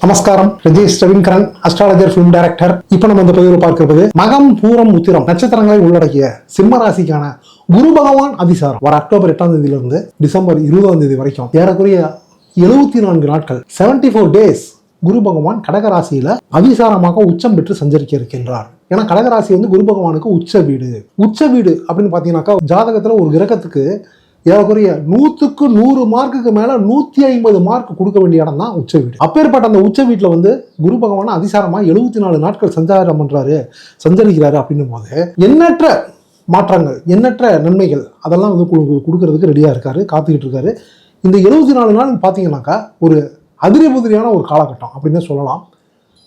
நமஸ்காரம். Rajesh Ravindran astrologer film director இப்போ நம்ம இந்த பதிவில் பார்க்கிறது மகம் பூரம் உத்திரம் நட்சத்திரங்களை உள்ளடக்கிய சிம்ம ராசிக்கான குரு பகவான் அதிசாரம் வர அக்டோபர் எட்டாம் தேதியிலிருந்து டிசம்பர் இருபதாம் தேதி வரைக்கும் ஏறக்குறைய எழுபத்தி நான்கு நாட்கள் 74 ஃபோர் டேஸ் குரு பகவான் கடகராசியில அதிசாரமாக உச்சம் பெற்று சஞ்சரிக்க இருக்கின்றார் ஏன்னா கடகராசி வந்து குரு பகவானுக்கு உச்ச வீடு. உச்ச வீடு அப்படின்னு பார்த்தீங்கன்னாக்கா ஜாதகத்துல ஒரு கிரகத்துக்கு ஏறக்குறைய நூற்றுக்கு நூறு மார்க்குக்கு மேலே நூற்றி ஐம்பது மார்க் கொடுக்க வேண்டிய இடம் தான் உச்ச வீடு. அப்பேற்பட்ட அந்த உச்ச வீட்டில் வந்து குரு பகவான் அதிசாரமாக எழுபத்தி நாலு நாட்கள் சஞ்சாரம் பண்ணுறாரு சஞ்சரிக்கிறாரு அப்படின்னும் போது எண்ணற்ற மாற்றங்கள் எண்ணற்ற நன்மைகள் அதெல்லாம் வந்து கொடுக்கறதுக்கு ரெடியாக இருக்காரு காத்துக்கிட்டு இருக்காரு. இந்த எழுபத்தி நாலு நாள் பார்த்தீங்கன்னாக்கா ஒரு அதிரி புதிரியான ஒரு காலகட்டம் அப்படின்னு சொல்லலாம்.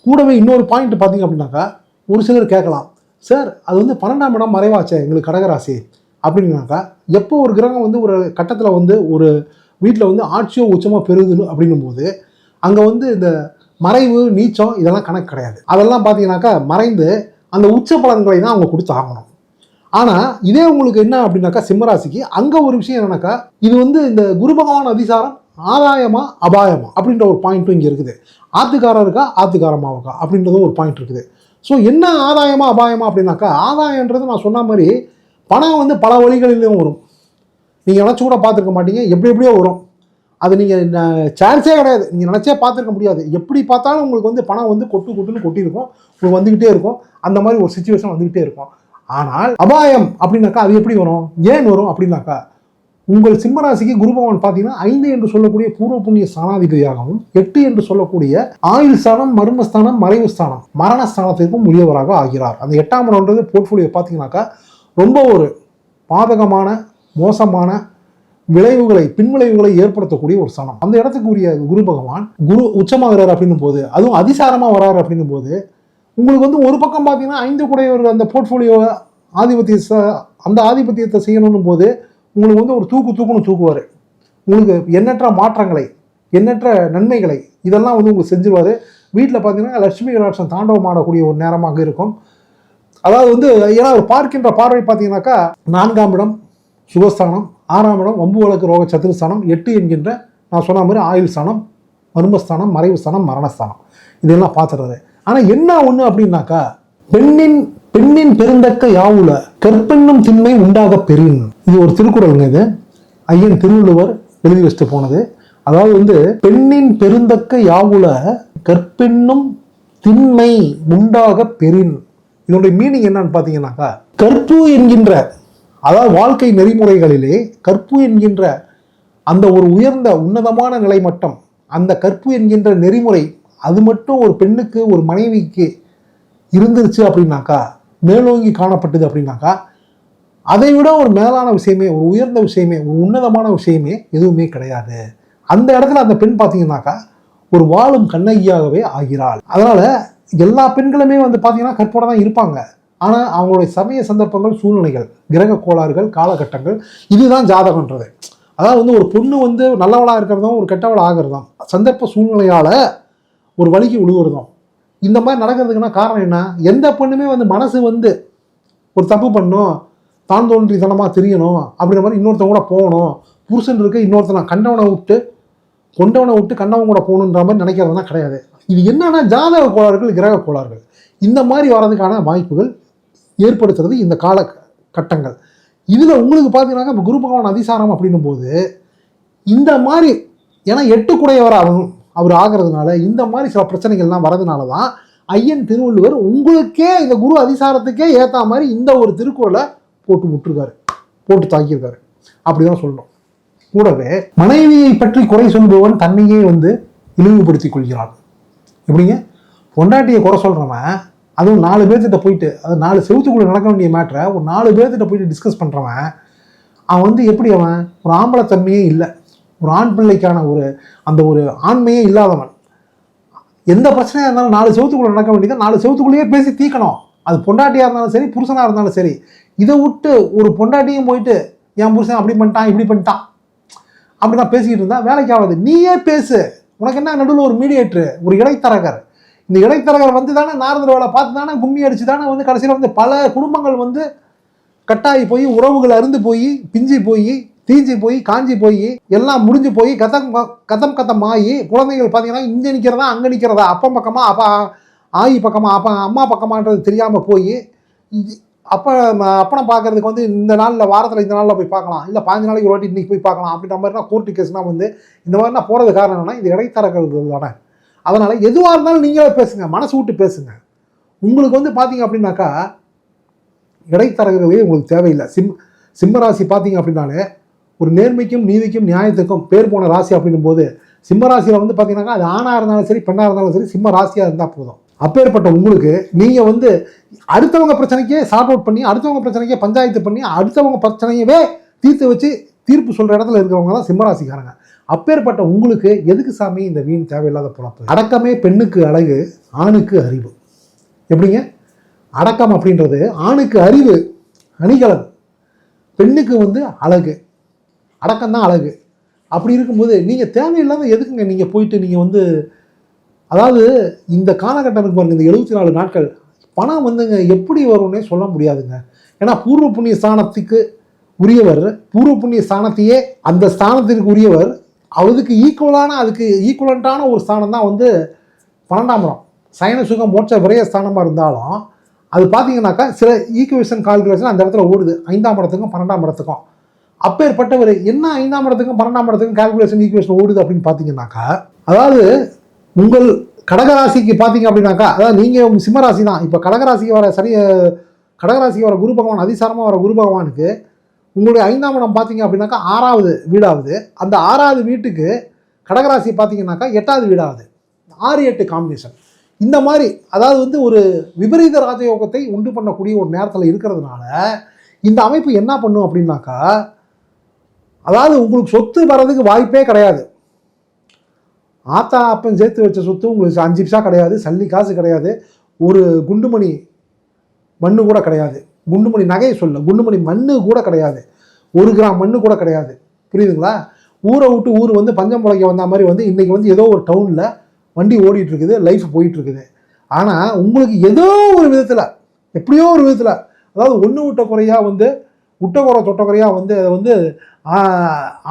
கூடவே இன்னொரு பாயிண்ட் பார்த்தீங்க அப்படின்னாக்கா ஒரு சிலர் கேட்கலாம். சார் அது வந்து பன்னெண்டாம் இடம் மறைவாச்சே எங்களுக்கு கடகராசி. அப்படின்னாக்கா எப்போ ஒரு கிரகம் வந்து ஒரு கட்டத்தில் வந்து ஒரு வீட்டில் வந்து ஆட்சியோ உச்சமாக பெறுதுன்னு அப்படிங்கும்போது அங்கே வந்து இந்த மறைவு நீச்சம் இதெல்லாம் கணக்கு கிடையாது. அதெல்லாம் பார்த்தீங்கன்னாக்கா மறைந்து அந்த உச்ச பலன்களை தான் அவங்க கொடுத்து ஆகணும். ஆனால் இதே உங்களுக்கு என்ன அப்படின்னாக்கா சிம்மராசிக்கு அங்கே ஒரு விஷயம் என்னன்னாக்கா இது வந்து இந்த குரு பகவான் அதிசாரம் ஆதாயமா அபாயமா அப்படின்ற ஒரு பாயிண்ட்டும் இங்கே இருக்குது. ஆத்துக்காரம் இருக்கா ஆத்துக்காரமா இருக்கா அப்படின்றதும் ஒரு பாயிண்ட் இருக்குது. ஸோ என்ன ஆதாயமா அபாயமா அப்படின்னாக்கா ஆதாயன்றது நான் சொன்ன மாதிரி பணம் வந்து பல வழிகளிலும் வரும். நீங்கள் நினச்சி கூட பார்த்துருக்க மாட்டீங்க. எப்படி எப்படியோ வரும். அது நீங்கள் சான்ஸே கிடையாது. நீங்கள் நினச்சே பார்த்துருக்க முடியாது. எப்படி பார்த்தாலும் உங்களுக்கு வந்து பணம் வந்து கொட்டு கொட்டுன்னு கொட்டியிருக்கும். உங்களுக்கு வந்துக்கிட்டே இருக்கும். அந்த மாதிரி ஒரு சுச்சுவேஷன் வந்துக்கிட்டே இருக்கும். ஆனால் அபாயம் அப்படின்னாக்கா அது எப்படி வரும்? ஏன் வரும் அப்படின்னாக்கா உங்கள் சிம்மராசிக்கு குரு பகவான் பார்த்தீங்கன்னா ஐந்து என்று சொல்லக்கூடிய பூர்வ புண்ணிய ஸ்தானாதிபதியாகவும் எட்டு என்று சொல்லக்கூடிய ஆயுள் ஸ்தானம் மர்மஸ்தானம் மறைவு ஸ்தானம் மரண ஸ்தானத்திற்கும் உரியவராக ஆகிறார். அந்த எட்டாம் இடம்ன்றது போர்ட்ஃபோலியோ பார்த்தீங்கன்னாக்கா ரொம்ப ஒரு பாதகமான மோசமான விளைவுகளை பின்விளைவுகளை ஏற்படுத்தக்கூடிய ஒரு சனம். அந்த இடத்துக்கு உரிய குரு பகவான் குரு உச்சமாகிறார் அப்படின்னும் போது அதுவும் அதிசாரமாக வராரு அப்படின்னும் போது உங்களுக்கு வந்து ஒரு பக்கம் பார்த்தீங்கன்னா ஐந்து குடையவர் அந்த போர்ட்ஃபோலியோவை ஆதிபத்திய அந்த ஆதிபத்தியத்தை செய்யணும் போது உங்களுக்கு வந்து ஒரு தூக்கு தூக்குன்னு தூக்குவார். உங்களுக்கு எண்ணற்ற மாற்றங்களை எண்ணற்ற நன்மைகளை இதெல்லாம் வந்து உங்களுக்கு செஞ்சிருவார். வீட்டில் பார்த்தீங்கன்னா லட்சுமி கடாட்சம் தாண்டவம் ஆடக்கூடிய ஒரு நேரமாக இருக்கும். அதாவது வந்து ஏன்னா அவர் பார்க்கின்ற பார்வை பார்த்தீங்கன்னாக்கா நான்காம் இடம் சுகஸ்தானம் ஆறாம் இடம் வம்பு வழக்கு ரோக சத்துருஸ்தானம் எட்டு என்கின்ற நான் சொன்ன மாதிரி ஆயுள் ஸ்தானம் மர்மஸ்தானம் மறைவு ஸ்தானம் மரணஸ்தானம். இதெல்லாம் பார்த்துறது ஆனால் என்ன ஒன்று அப்படின்னாக்கா பெண்ணின் பெண்ணின் பெருந்தக்க யாவுல கற்பெண்ணும் திண்மை உண்டாக பெறின். இது ஒரு திருக்குறளுங்க இது. ஐயன் திருவள்ளுவர் எழுதி வச்சுட்டு போனது. அதாவது வந்து பெண்ணின் பெருந்தக்க யாவுல கற்பெண்ணும் திண்மை உண்டாக பெறின். இதனுடைய மீனிங் என்னன்னு பார்த்தீங்கன்னாக்கா கற்பு என்கின்ற அதாவது வாழ்க்கை நெறிமுறைகளிலே கற்பு என்கின்ற அந்த ஒரு உயர்ந்த உன்னதமான நிலை மட்டம் அந்த கற்பு என்கின்ற நெறிமுறை அது மட்டும் ஒரு பெண்ணுக்கு ஒரு மனைவிக்கு இருந்துருச்சு அப்படின்னாக்கா மேலோங்கி காணப்பட்டது அப்படின்னாக்கா அதை விட ஒரு மேலான விஷயமே ஒரு உயர்ந்த விஷயமே ஒரு உன்னதமான விஷயமே எதுவுமே கிடையாது. அந்த இடத்துல அந்த பெண் பார்த்தீங்கன்னாக்கா ஒரு வாழும் கண்ணகியாகவே ஆகிறாள். அதனால் எல்லா பெண்களுமே வந்து பார்த்தீங்கன்னா கற்போட தான் இருப்பாங்க. ஆனால் அவங்களுடைய சமய சந்தர்ப்பங்கள் சூழ்நிலைகள் கிரக கோளாறுகள் காலகட்டங்கள் இதுதான் ஜாதகன்றது அதாவது வந்து ஒரு பொண்ணு வந்து நல்லவளாக இருக்கிறதும் ஒரு கெட்டவளாக ஆகிறதும் சந்தர்ப்ப சூழ்நிலையால் ஒரு வழிக்கு விழுகிறதும் இந்த மாதிரி நடக்கிறதுக்குன்னா காரணம் என்ன? எந்த பொண்ணுமே வந்து மனசு வந்து ஒரு தப்பு பண்ணும் தான் தோன்றித்தனமாக தெரியணும் அப்படின்ற மாதிரி இன்னொருத்தவங்க கூட போகணும் புருஷன் இருக்க இன்னொருத்தனை கண்டவனை விட்டு கொண்டவனை விட்டு கண்டவன் கூட போகணுன்ற மாதிரி நினைக்கிறதுலாம் கிடையாது. இது என்னன்னா ஜாதக கோளாறுகள் கிரக கோளாறுகள். இந்த மாதிரி வர்றதுக்கான வாய்ப்புகள் ஏற்படுத்துறது இந்த கால கட்டங்கள். இதில் உங்களுக்கு பார்த்தீங்கன்னாக்கா இப்போ குரு பகவான் அதிசாரம் அப்படின்னும் போது இந்த மாதிரி ஏன்னா எட்டு குடையவராக அவர் அவர் ஆகிறதுனால இந்த மாதிரி சில பிரச்சனைகள்லாம் வரதுனால தான் ஐயன் திருவள்ளுவர் உங்களுக்கே இந்த குரு அதிசாரத்துக்கே ஏற்ற மாதிரி இந்த ஒரு திருக்குறளை போட்டு விட்டுருக்காரு போட்டு தாக்கியிருக்காரு. அப்படிதான் சொல்லணும். கூடவே மனைவியை பற்றி குறை சொல்பவன் தன்னையே வந்து இழிவுபடுத்திக் கொள்கிறான். எப்படிங்க? பொண்டாட்டியை குறை சொல்கிறவன் அதுவும் நாலு பேர்த்திட்ட போயிட்டு அது நாலு செவத்துக்குள்ளே நடக்க வேண்டிய மேட்ரை ஒரு நாலு பேர்த்திட்ட போயிட்டு டிஸ்கஸ் பண்ணுறவன் அவன் வந்து எப்படி அவன்? ஒரு ஆம்பளை தன்மையே இல்லை. ஒரு ஆண் பிள்ளைக்கான ஒரு அந்த ஒரு ஆண்மையே இல்லாதவன். எந்த பிரச்சனையாக இருந்தாலும் நாலு செவத்துக்குள்ள நடக்க வேண்டியது நாலு செவத்துக்குள்ளேயே பேசி தீக்கணும். அது பொண்டாட்டியாக இருந்தாலும் சரி புருஷனாக இருந்தாலும் சரி. இதை விட்டு ஒரு பொண்டாட்டியும் போயிட்டு என் புருஷன் அப்படி பண்ணிட்டான் இப்படி பண்ணிட்டான். அப்படி தான் பேசிக்கிட்டு இருந்தா வேலைக்கு ஆகாது. நீயே பேசு. உனக்கு என்ன நடுவில் ஒரு மீடியேட்ரு ஒரு இடைத்தரகர். இந்த இடைத்தரகர் வந்து தானே நாரதர் வேலை பார்த்து தானே கும்மி அடிச்சு தானே வந்து கடைசியில் வந்து பல குடும்பங்கள் வந்து கட்டாயி போய் உறவுகள் அருந்து போய் பிஞ்சி போய் தீஞ்சு போய் காஞ்சி போய் எல்லாம் முடிஞ்சு போய் கதம் கதம் கதம் ஆகி குழந்தைகள் பார்த்தீங்கன்னா இங்கே நிற்கிறதா அங்கே நிற்கிறதா அப்பம் பக்கமாக அப்பா ஆயி பக்கமாக அப்பா அம்மா பக்கமான்றது தெரியாமல் போய் அப்போ அப்பனை பார்க்கறதுக்கு வந்து இந்த நாளில் வாரத்தில் இந்த நாளில் போய் பார்க்கலாம். இல்லை பாஞ்சு நாளைக்கு ஒரு வாட்டி இன்றைக்கி போய் பார்க்கலாம் அப்படின்ற மாதிரினா கோர்ட்டு கேஸ்னால் வந்து இந்த மாதிரினா போகிறது காரணம் என்னன்னா இது இடைத்தரகர்கள் தானே. அதனால் எதுவாக இருந்தாலும் நீங்களே பேசுங்க மனசு விட்டு பேசுங்க. உங்களுக்கு வந்து பார்த்தீங்க அப்படின்னாக்கா இடைத்தரகர்களே உங்களுக்கு தேவையில்லை. சிம் சிம்மராசி பார்த்தீங்க அப்படின்னாலே ஒரு நேர்மைக்கும் நீதிக்கும் நியாயத்துக்கும் பேர் போன ராசி அப்படின்னும் போது சிம்ம ராசியில் வந்து பார்த்தீங்கன்னாக்கா அது ஆணாக இருந்தாலும் சரி பெண்ணாக இருந்தாலும் சரி சிம்ம ராசியாக இருந்தால் போதும். அப்பேற்பட்ட உங்களுக்கு நீங்கள் வந்து அடுத்தவங்க பிரச்சனைக்கே சார்ட் அவுட் பண்ணி அடுத்தவங்க பிரச்சனைக்கே பஞ்சாயத்து பண்ணி அடுத்தவங்க பிரச்சனையவே தீர்த்து வச்சு தீர்ப்பு சொல்கிற இடத்துல இருக்கிறவங்க தான் சிம்மராசிக்காரங்க. அப்பேற்பட்ட உங்களுக்கு எதுக்கு சாமி இந்த வீண் தேவையில்லாத பொழப்பு? அடக்கமே பெண்ணுக்கு அழகு ஆணுக்கு அறிவு. எப்படிங்க? அடக்கம் அப்படின்றது ஆணுக்கு அறிவு அணிகலன். பெண்ணுக்கு வந்து அழகு. அடக்கம் தான் அழகு. அப்படி இருக்கும்போது நீங்கள் தேவையில்லாத எதுக்குங்க நீங்கள் போயிட்டு நீங்கள் வந்து அதாவது இந்த காலகட்டம் இருக்கு பாருங்க இந்த எழுபத்தி நாலு நாட்கள் பணம் வந்துங்க எப்படி வரும்னே சொல்ல முடியாதுங்க. ஏன்னா பூர்வ புண்ணிய ஸ்தானத்துக்கு உரியவர் பூர்வ புண்ணிய ஸ்தானத்தையே அந்த ஸ்தானத்திற்கு உரியவர் அதுக்கு ஈக்குவலான அதுக்கு ஈக்குவலண்ட்டான ஒரு ஸ்தானம் தான் வந்து பன்னெண்டாம் இடம். சயன சுகம் மோட்ச விரைய ஸ்தானமாக இருந்தாலும் அது பார்த்தீங்கன்னாக்கா சில ஈக்குவேஷன் கால்குலேஷன் அந்த இடத்துல ஓடுது. ஐந்தாம் இடத்துக்கும் பன்னெண்டாம் இடத்துக்கும். அப்பேற்பட்டவர் என்ன ஐந்தாம் இடத்துக்கும் பன்னெண்டாம் இடத்துக்கும் கால்குலேஷன் ஈக்குவேஷன் ஓடுது அப்படின்னு பார்த்தீங்கன்னாக்கா அதாவது உங்கள் கடகராசிக்கு பார்த்தீங்க அப்படின்னாக்கா அதாவது நீங்கள் சிம்மராசி தான் இப்போ கடகராசிக்கு வர சரி கடகராசிக்கு வர குரு பகவான் அதிசாரமாக வர குரு பகவானுக்கு உங்களுடைய ஐந்தாம் இடம் பார்த்தீங்க அப்படின்னாக்கா ஆறாவது வீடாகுது அந்த ஆறாவது வீட்டுக்கு கடகராசி பார்த்தீங்கன்னாக்கா எட்டாவது வீடாகுது ஆறு எட்டு காம்பினேஷன் இந்த மாதிரி அதாவது வந்து ஒரு விபரீத ராஜயோகத்தை உண்டு பண்ணக்கூடிய ஒரு நேரத்தில் இருக்கிறதுனால இந்த அமைப்பு என்ன பண்ணும் அப்படின்னாக்கா அதாவது உங்களுக்கு சொத்து வர்றதுக்கு வாய்ப்பே கிடையாது. ஆத்தா அப்பன் சேர்த்து வச்ச சொத்து உங்களுக்கு அஞ்சு பைசா கிடையாது சல்லி காசு கிடையாது ஒரு குண்டுமணி மண்ணு கூட கிடையாது. குண்டுமணி நகையை சொல்ல குண்டுமணி மண்ணு கூட கிடையாது. ஒரு கிராம் மண்ணு கூட கிடையாது. புரியுதுங்களா? ஊரை விட்டு ஊர் வந்து பஞ்சம் புழைக்க வந்த மாதிரி வந்து இன்றைக்கி வந்து ஏதோ ஒரு டவுனில் வண்டி ஓடிட்டுருக்குது லைஃப் போயிட்டுருக்குது. ஆனால் உங்களுக்கு ஏதோ ஒரு விதத்தில் எப்படியோ ஒரு விதத்தில் அதாவது ஒன்று விட்ட குறையாக வந்து விட்ட குறை தொட்ட குறையாக வந்து அதை வந்து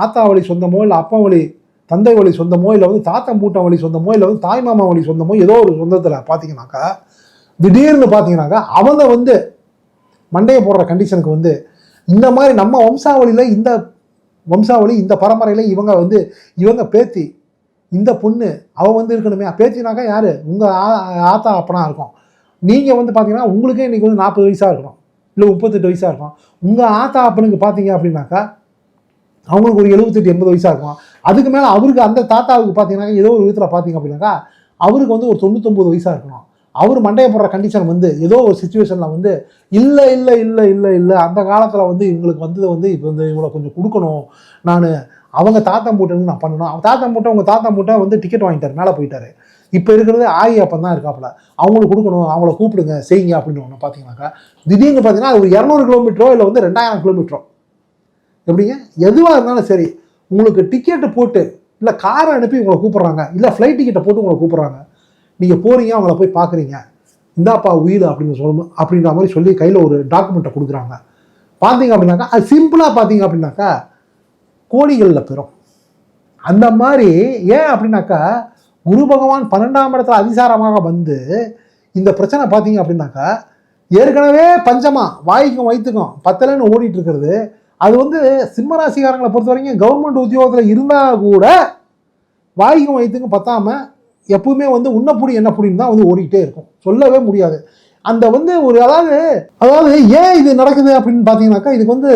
ஆத்தா வழி சொந்தமோ இல்லை அப்பா வழி தந்தை வழி சொந்தமோ இல்லை வந்து தாத்தா மூட்டை வழி சொந்தமோ இல்லை வந்து தாய் மாமா வழி சொந்தமோ ஏதோ ஒரு சொந்தத்தில் பார்த்தீங்கன்னாக்கா திடீர்னு பார்த்தீங்கன்னாக்கா அவங்க வந்து மண்டையை போடுற கண்டிஷனுக்கு வந்து இந்த மாதிரி நம்ம வம்சாவளியில் இந்த வம்சாவளி இந்த பரம்பரையில் இவங்க வந்து இவங்க பேத்தி இந்த பொண்ணு அவள் வந்து இருக்கணுமே. பேத்தினாக்கா யார்? உங்கள் ஆத்தா அப்பனா இருக்கும். நீங்கள் வந்து பார்த்தீங்கன்னா உங்களுக்கே இன்றைக்கி வந்து நாற்பது வயசாக இருக்கணும். இல்லை முப்பத்தெட்டு வயசாக இருக்கும் உங்கள் ஆத்தா அப்பனுக்கு பார்த்தீங்க அப்படின்னாக்கா அவங்களுக்கு ஒரு எழுபத்தெட்டு எண்பது வயசாக இருக்கும் அதுக்கு மேலே அவருக்கு அந்த தாத்தாவுக்கு பார்த்தீங்கன்னா ஏதோ ஒரு விதத்தில் பார்த்தீங்க அப்படின்னாக்கா அவருக்கு வந்து ஒரு தொண்ணூத்தொம்பது வயசாக இருக்கணும். அவர் மண்டையை போடுற கண்டிஷன் வந்து ஏதோ ஒரு சுச்சுவேஷனில் வந்து இல்லை இல்லை இல்லை இல்லை இல்லை அந்த காலத்தில் வந்து இவங்களுக்கு வந்தது வந்து இப்போ வந்து இவங்களை கொஞ்சம் கொடுக்கணும். நான் அவங்க தாத்தா மூட்டைன்னு நான் பண்ணணும். அவங்க தாத்தா மூட்டை உங்கள் தாத்தா மூட்டை வந்து டிக்கெட் வாங்கிட்டார் மேலே போயிட்டாரு. இப்போ இருக்கிறது ஆயி அப்பன் தான் இருக்காப்புல. அவங்களுக்கு கொடுக்கணும் அவங்கள கூப்பிடுங்க செய்யுங்க அப்படின்னு ஒன்று பார்த்தீங்கன்னாக்கா திடீர்னு பார்த்தீங்கன்னா அது ஒரு இரநூறு கிலோமீட்டரோ இல்லை வந்து ரெண்டாயிரம் கிலோமீட்டரோ எப்படிங்க? எதுவாக இருந்தாலும் சரி உங்களுக்கு டிக்கெட்டு போட்டு இல்லை காரை அனுப்பி உங்களை கூப்பிட்றாங்க இல்லை ஃப்ளைட் டிக்கெட்டை போட்டு உங்களை கூப்பிட்றாங்க நீங்கள் போகிறீங்க அவங்கள போய் பார்க்குறீங்க இந்தாப்பா உயிர் அப்படின்னு சொல்லணும் அப்படின்ற மாதிரி சொல்லி கையில் ஒரு டாக்குமெண்ட்டை கொடுக்குறாங்க. பார்த்தீங்க அப்படின்னாக்கா அது சிம்பிளாக பார்த்தீங்க அப்படின்னாக்கா கோடிகளில் பெறும் அந்த மாதிரி ஏன் அப்படின்னாக்கா குரு பகவான் பன்னெண்டாம் இடத்துல அதிசாரமாக வந்து இந்த பிரச்சனை பார்த்தீங்க அப்படின்னாக்கா ஏற்கனவே பஞ்சமாக வாய்க்கும் வயிற்றுக்கும் பத்தலைன்னு ஓடிட்டு இருக்கிறது அது வந்து சிம்ம ராசிக்காரங்களை பொறுத்த வரைக்கும் கவர்மெண்ட் உத்தியோகத்தில் இருந்தால் கூட வாய்க்கும் வயிற்றுக்கும் பத்தாம எப்பவுமே வந்து உன்னப்புடி என்னப்புடின்னு தான் வந்து ஓடிக்கிட்டே இருக்கும். சொல்லவே முடியாது. அந்த வந்து ஒரு அதாவது அதாவது ஏன் இது நடக்குது அப்படின்னு பார்த்தீங்கன்னாக்கா இதுக்கு வந்து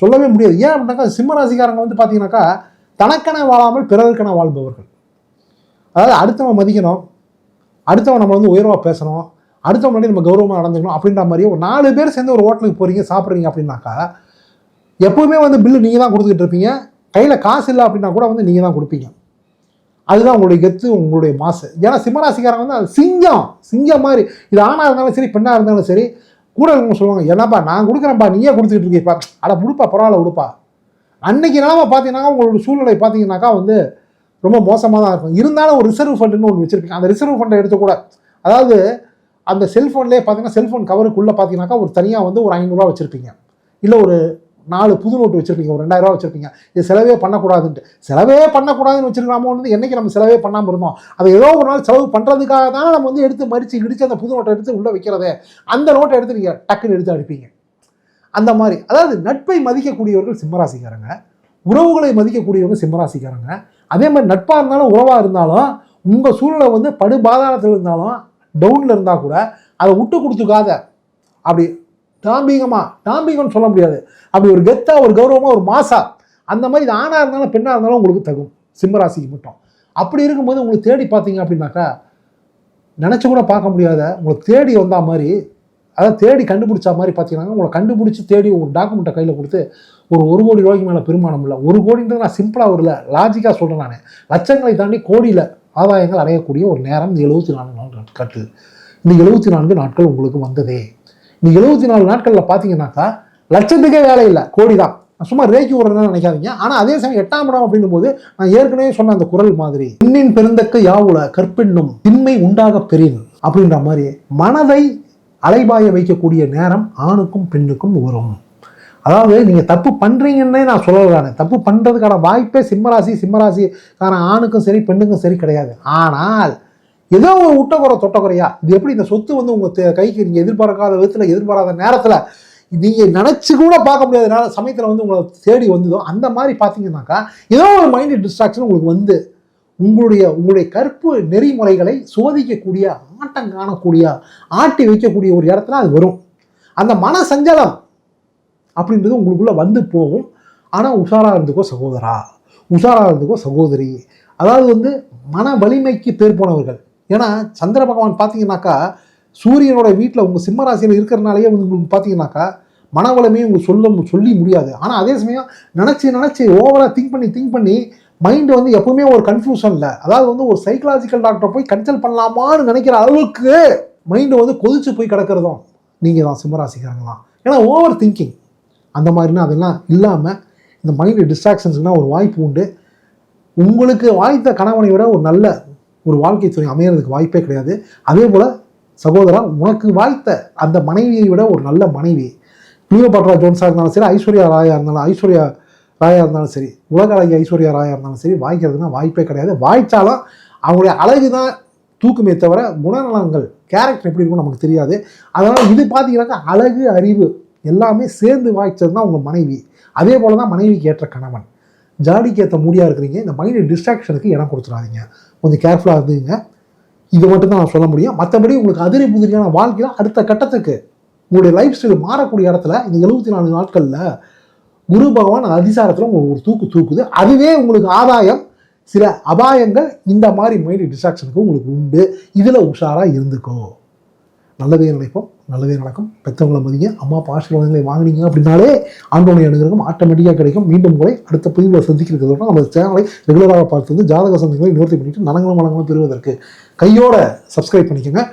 சொல்லவே முடியாது. ஏன் அப்படின்னாக்கா சிம்ம ராசிக்காரங்க வந்து பார்த்தீங்கன்னாக்கா தனக்கென வாழாமல் பிறருக்கென வாழ்பவர்கள். அதாவது அடுத்தவன் மதிக்கணும் அடுத்தவன் நம்ம வந்து உயர்வாக பேசணும் அடுத்தவன் முன்னாடி நம்ம கௌரவமாக நடந்துக்கணும் அப்படின்ற மாதிரி ஒரு நாலு பேர் சேர்ந்து ஒரு ஹோட்டலுக்கு போகிறீங்க சாப்பிட்றீங்க அப்படின்னாக்கா எப்போவுமே வந்து பில்லு நீங்கள் தான் கொடுத்துக்கிட்டு இருப்பீங்க. கையில் காசு இல்லை அப்படின்னா கூட வந்து நீங்கள் தான் கொடுப்பீங்க. அதுதான் உங்களுடைய கெத்து உங்களுடைய மாசு. ஏன்னா சிம்மராசிக்காரங்க வந்து அது சிங்கம் சிங்கம் மாதிரி. இது ஆணாக இருந்தாலும் சரி பெண்ணாக இருந்தாலும் சரி கூட இருக்கவங்க சொல்லுவாங்க என்னப்பா நான் கொடுக்குறேன்ப்பா நீயே கொடுத்துக்கிட்டு இருக்கீப்பா அட கொடுப்பா பரவாயில்ல கொடுப்பா. அன்னைக்கு நிலமை பார்த்தீங்கன்னா உங்களோட சூழ்நிலை பார்த்தீங்கன்னாக்கா வந்து ரொம்ப மோசமாக தான் இருக்கும். இருந்தாலும் ஒரு ரிசர்வ் ஃபண்டுன்னு ஒன்று வச்சுருப்பீங்க. அந்த ரிசர்வ் ஃபண்டை எடுத்துக்கூட. அதாவது அந்த செல்ஃபோன்லேயே பார்த்தீங்கன்னா செல்ஃபோன் கவருக்குள்ளே பார்த்தீங்கன்னாக்கா ஒரு தனியாக வந்து ஒரு ஐநூறுரூவா வச்சுருப்பீங்க. இல்லை ஒரு நாலு புது நோட்டு வச்சுருப்பீங்க ஒரு ரெண்டாயிரம் ரூபா வச்சிருப்பீங்க. இது செலவே பண்ணக்கூடாதுன்ட்டு. செலவே பண்ணக்கூடாதுன்னு வச்சிருக்காமோ வந்து என்னைக்கு நம்ம செலவே பண்ணாமல் இருந்தோம்? அதை ஏதோ ஒரு நாள் செலவு பண்ணுறதுக்காக தான் நம்ம வந்து எடுத்து மறித்து இடித்து அந்த புது நோட்டை எடுத்து உள்ளே வைக்கிறதே. அந்த நோட்டை எடுத்து நீங்கள் டக்குன்னு எடுத்து அடிப்பீங்க. அந்த மாதிரி. அதாவது நட்பை மதிக்கக்கூடியவர்கள் சிம்மராசிக்காரங்க. உறவுகளை மதிக்கக்கூடியவங்க சிம்மராசிக்காரங்க. அதே மாதிரி நட்பாக இருந்தாலும் உறவாக இருந்தாலும் உங்கள் சூழ்நிலை வந்து படுபாதாரத்தில் இருந்தாலும் டவுனில் இருந்தால் கூட அதை விட்டு கொடுத்துக்காத. அப்படி தாம்பீகமா? தாம்பீகம்னு சொல்ல முடியாது. அப்படி ஒரு கெத்தாக ஒரு கௌரவமாக ஒரு மாசா அந்த மாதிரி இது ஆணாக இருந்தாலும் பெண்ணாக இருந்தாலும் உங்களுக்கு தகும். சிம்மராசிக்கு மட்டும். அப்படி இருக்கும்போது உங்களுக்கு தேடி பார்த்தீங்க அப்படின்னாக்கா நினச்சி கூட பார்க்க முடியாத உங்களுக்கு தேடி வந்தா மாதிரி அதை தேடி கண்டுபிடிச்ச மாதிரி பார்த்தீங்கன்னா உங்களை கண்டுபிடிச்சி தேடி ஒரு டாக்குமெண்ட்டை கையில் கொடுத்து ஒரு ஒரு கோடி ரூபாய்க்கு மேலே பெருமானம் இல்லை. ஒரு கோடின்றது நான் சிம்பிளாக வரல லாஜிக்காக சொல்கிறேன் நான். லட்சங்களை தாண்டி கோடியில் ஆதாயங்கள் அடையக்கூடிய ஒரு நேரம் இந்த எழுபத்தி நான்கு நாள் கட்டு இந்த எழுபத்தி நான்கு நாட்கள் உங்களுக்கு வந்ததே. இந்த எழுபத்தி நாலு நாட்களில் பார்த்தீங்கன்னாக்கா லட்சத்துக்கே வேலை இல்லை. கோடி தான் நான் சும்மா ரேக்கி விடுறேன்னு நினைக்காதீங்க. ஆனால் அதே சமயம் எட்டாம் இடம் அப்படின்னும் போது நான் ஏற்கனவே சொன்ன அந்த குரல் மாதிரி பெண்ணின் பெருந்தக்க யாவுல கற்பெண்ணும் திண்மை உண்டாக பெறின் அப்படின்ற மாதிரி மனதை அலைபாய வைக்கக்கூடிய நேரம் ஆணுக்கும் பெண்ணுக்கும் வரும். அதாவது நீங்கள் தப்பு பண்ணுறீங்கன்னே நான் சொல்லலானே தப்பு பண்ணுறதுக்கான வாய்ப்பே சிம்மராசி சிம்மராசிக்கான ஆணுக்கும் சரி பெண்ணுக்கும் சரி கிடையாது. ஆனால் ஏதோ ஒரு உட்டக்குறை தொட்டக்குறையா இது எப்படி இந்த சொத்து வந்து உங்கள் கைக்கு நீங்கள் எதிர்பார்க்காத விதத்தில் எதிர்பாராத நேரத்தில் நீங்கள் நினச்சி கூட பார்க்க முடியாத நேரம் சமயத்தில் வந்து உங்களை தேடி வந்ததோ அந்த மாதிரி பார்த்தீங்கன்னாக்கா ஏதோ ஒரு மைண்ட் டிஸ்ட்ராக்ஷன் உங்களுக்கு வந்து உங்களுடைய உங்களுடைய கற்பு நெறிமுறைகளை சோதிக்கக்கூடிய ஆட்டம் காணக்கூடிய ஆட்டி வைக்கக்கூடிய ஒரு இடத்துல அது வரும். அந்த மன சஞ்சலம் அப்படின்றது உங்களுக்குள்ளே வந்து போகும். ஆனால் உஷாராக இருந்துக்கோ சகோதரா. உஷாராக இருந்துக்கோ சகோதரி. அதாவது வந்து மன வலிமைக்கு பேர் போனவர்கள். ஏன்னா சந்திர பகவான் பார்த்தீங்கன்னாக்கா சூரியனோட வீட்டில் உங்கள் சிம்மராசியில் இருக்கிறனாலேயே வந்து உங்களுக்கு பார்த்தீங்கன்னாக்கா மனவளமே உங்களுக்கு சொல்ல சொல்லி முடியாது. ஆனால் அதே சமயம் நினச்சி நினச்சி ஓவராக திங்க் பண்ணி திங்க் பண்ணி மைண்டு வந்து எப்பவுமே ஒரு கன்ஃபியூஷனில் அதாவது வந்து ஒரு சைக்கலாஜிக்கல் டாக்டரை போய் கன்சல்ட் பண்ணலாமான்னு நினைக்கிற அளவுக்கு மைண்டு வந்து கொதிச்சு போய் கிடக்கிறதும் நீங்கள் தான் சிம்மராசிக்காரங்க தான். ஏன்னா ஓவர் திங்கிங் அந்த மாதிரினா அதெல்லாம் இல்லாமல் இந்த மைண்டு டிஸ்ட்ராக்ஷன்ஸ்னால் ஒரு வாய்ப்பு உண்டு. உங்களுக்கு வாய்த்த கணவனை விட ஒரு நல்ல ஒரு வாழ்க்கை துணை அமையறதுக்கு வாய்ப்பே கிடையாது. அதே போல் சகோதரா உனக்கு வாய்த்த அந்த மனைவியை விட ஒரு நல்ல மனைவி. கிளியோபாட்ரா ஜோன்ஸாக இருந்தாலும் சரி ஐஸ்வர்யா ராயா இருந்தாலும் ஐஸ்வர்யா ராயா இருந்தாலும் சரி உலக அழகி ஐஸ்வர்யா ராயா இருந்தாலும் சரி வாய்க்கிறதுனா வாய்ப்பே கிடையாது. வாய்ச்சாலும் அவங்களுடைய அழகு தான் தூக்குமே தவிர குணநலங்கள் கேரக்டர் எப்படி இருக்கும் நமக்கு தெரியாது. அதனால் இது பார்த்தீங்கன்னாக்கா அழகு அறிவு எல்லாமே சேர்ந்து வாய்ச்சது தான் உங்கள் மனைவி. அதே போல் தான் மனைவிக்கு ஏற்ற கணவன். ஜாடிக்கு ஏற்ற மூடியாக இருக்கிறீங்க இந்த மைண்ட் டிஸ்ட்ராக்ஷனுக்கு இடம் கொடுத்துடாதீங்க. கொஞ்சம் கேர்ஃபுல்லாக இருந்துங்க இது மட்டும் தான் நான் சொல்ல முடியும். மற்றபடி உங்களுக்கு அதிரி புதிரியான வாழ்க்கையில் அடுத்த கட்டத்துக்கு உங்களுடைய லைஃப் ஸ்டைல் மாறக்கூடிய இடத்துல இந்த எழுபத்தி நாலு நாட்களில் குரு பகவான் அதிசாரத்தில் உங்களுக்கு ஒரு தூக்கு தூக்குது. அதுவே உங்களுக்கு ஆதாயம். சில அபாயங்கள் இந்த மாதிரி மைண்ட் டிஸ்ட்ராக்ஷனுக்கு உங்களுக்கு உண்டு. இதில் உஷாராக இருந்துக்கோ. நல்லதே நினைப்போம். நல்லதே நடக்கும். பெற்றவங்களை மதிங்க. அம்மா அப்பா ஆசீர்வாதங்களை வாங்கினீங்க அப்படின்னாலே ஆண்டோனி அனுகிரகம் ஆட்டோமேட்டிக்காக கிடைக்கும். மீண்டும் உங்களை அடுத்த பதிவில் சந்திக்கிறதோட நம்ம சேனலை ரெகுலராக பார்த்து வந்து ஜாதக சந்தைகளை நிவர்த்தி பண்ணிட்டு நலங்களும் வளங்களும் பெறுவதற்கு கையோட சப்ஸ்கிரைப் பண்ணிக்கோங்க.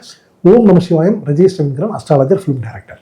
ஓம் நம Sivayam. Rajesh Ravindran astrologer film director